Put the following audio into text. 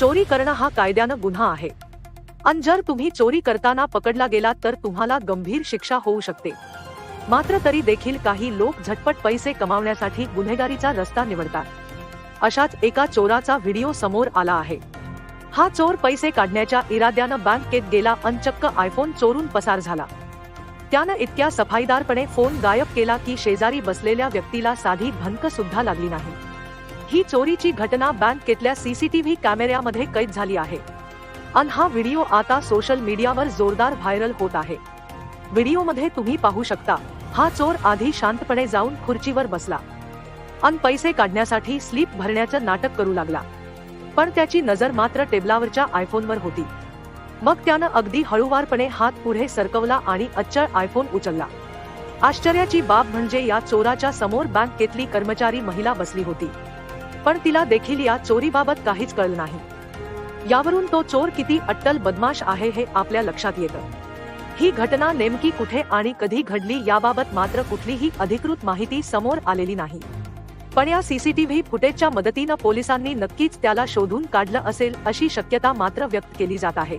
चोरी करणं हा कायद्यानं गुन्हा आहे. आणि जर तुम्ही चोरी करताना पकडला गेलात तर तुम्हाला गंभीर शिक्षा होऊ शकते. मात्र तरी देखील काही लोक झटपट पैसे कमावण्यासाठी गुन्हेगारीचा रस्ता निवडतात. अशाच एका चोराचा व्हिडिओ समोर आला आहे. हा चोर पैसे काढण्याच्या इराद्यानं बँकेत गेला अनचक्क आयफोन चोरून पसार झाला. त्यानं इतक्या सफाईदारपणे फोन गायब केला की शेजारी बसलेल्या व्यक्तीला साधी भनक सुद्धा लागली नाही. ही चोरीची घटना बँकेतल्या सीसीटीव्ही कॅमेऱ्यामध्ये कैद झाली आहे. अन हा व्हिडिओ आता सोशल मीडियावर जोरदार व्हायरल होत आहे. व्हिडिओमध्ये तुम्ही पाहू शकता हा चोर आधी शांतपणे जाऊन खुर्चीवर बसला. अन पैसे काढण्यासाठी स्लीप भरण्याचं नाटक करू लागला. पण त्याची नजर मात्र टेबलावरच्या आयफोनवर होती. मग त्यानं अगदी हळूवारपणे हात पुढे सरकवला आणि अच्चळ आयफोन उचलला. आश्चर्याची बाब म्हणजे या चोराच्या समोर बँकेतली कर्मचारी महिला बसली होती. पण तिला देखील या चोरीबाबत काहीच कळलं नाही. यावरून तो चोर किती अट्टल बदमाश आहे हे आपल्या लक्षात येतं. ही घटना नेमकी कुठे आणि कधी घडली याबाबत मात्र कुठलीही अधिकृत माहिती समोर आलेली नाही. पण या सीसीटीव्ही फुटेजच्या मदतीनं पोलिसांनी नक्कीच त्याला शोधून काढलं असेल अशी शक्यता मात्र व्यक्त केली जात आहे.